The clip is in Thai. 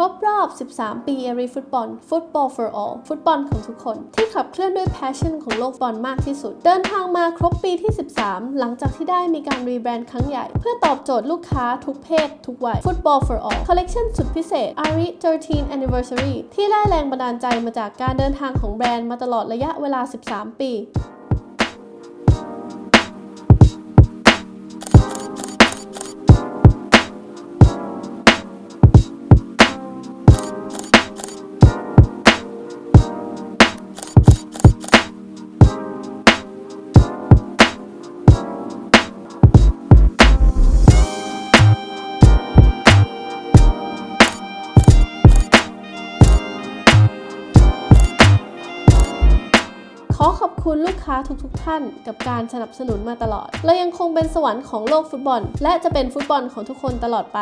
ครบรอบ 13 ปี Every Football Football for All ฟุตบอลของทุกคน ที่ขับเคลื่อนด้วย passion ของโลกบอลมากที่สุด เดินทางมาครบปีที่ 13 หลังจากที่ได้มีการรีแบรนด์ครั้งใหญ่ เพื่อตอบโจทย์ลูกค้าทุกเพศ ทุกวัย Football for All คอลเลกชันสุดพิเศษ Ari 13 Anniversary ที่ได้แรงบันดาลใจมาจากการเดินทางของแบรนด์มาตลอดระยะเวลา 13 ปี ขอขอบคุณลูกค้าทุกๆทท่าน กับการสนับสนุนมาตลอด และยังคงเป็นสวรรค์ของโลกฟุตบอล และจะเป็นฟุตบอลของทุกคนตลอดไป